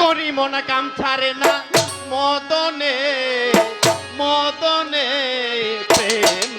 করি মনে কাম ছাড়ে না। মদনে মদনে প্রেম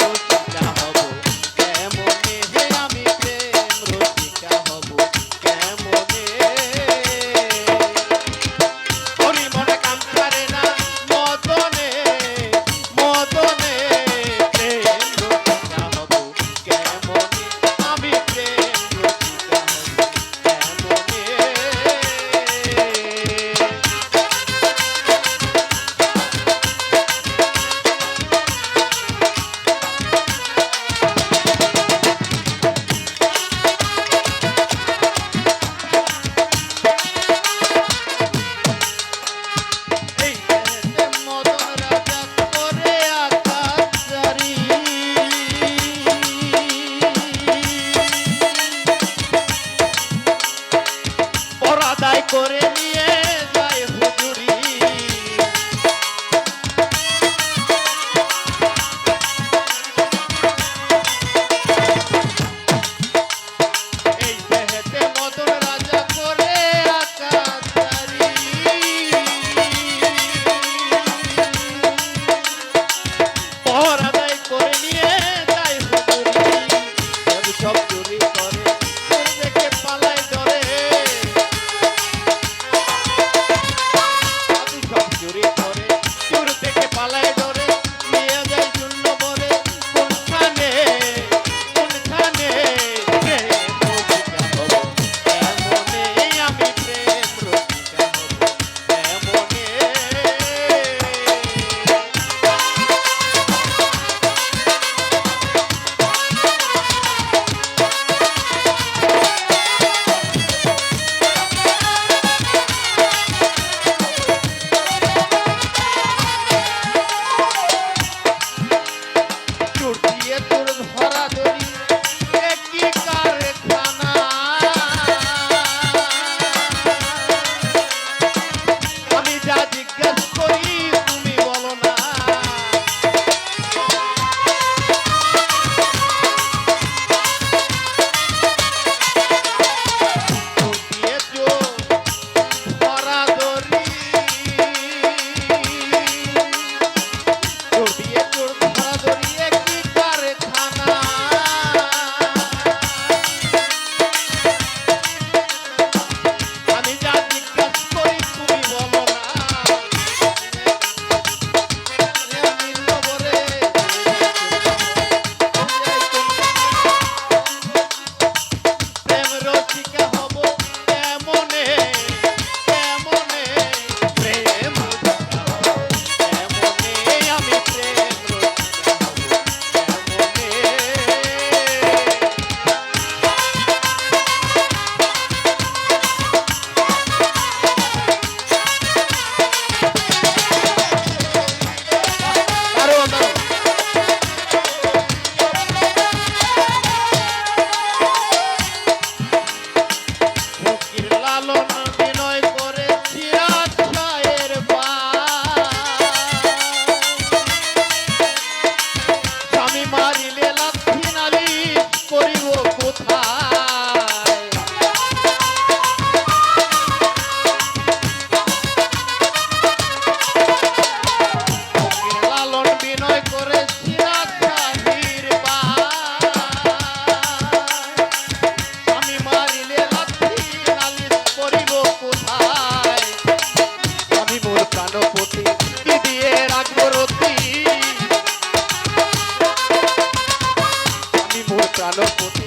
প্রাণপতি।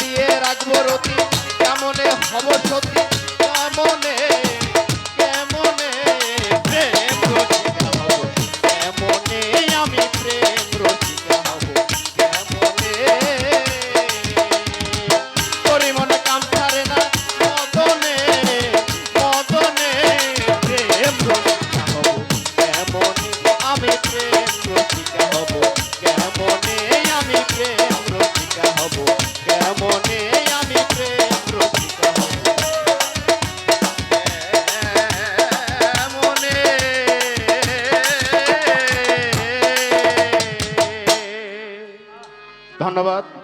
দিয়ে রাখব কেমনে হব সত্যি কেমনে ধন্যবাদ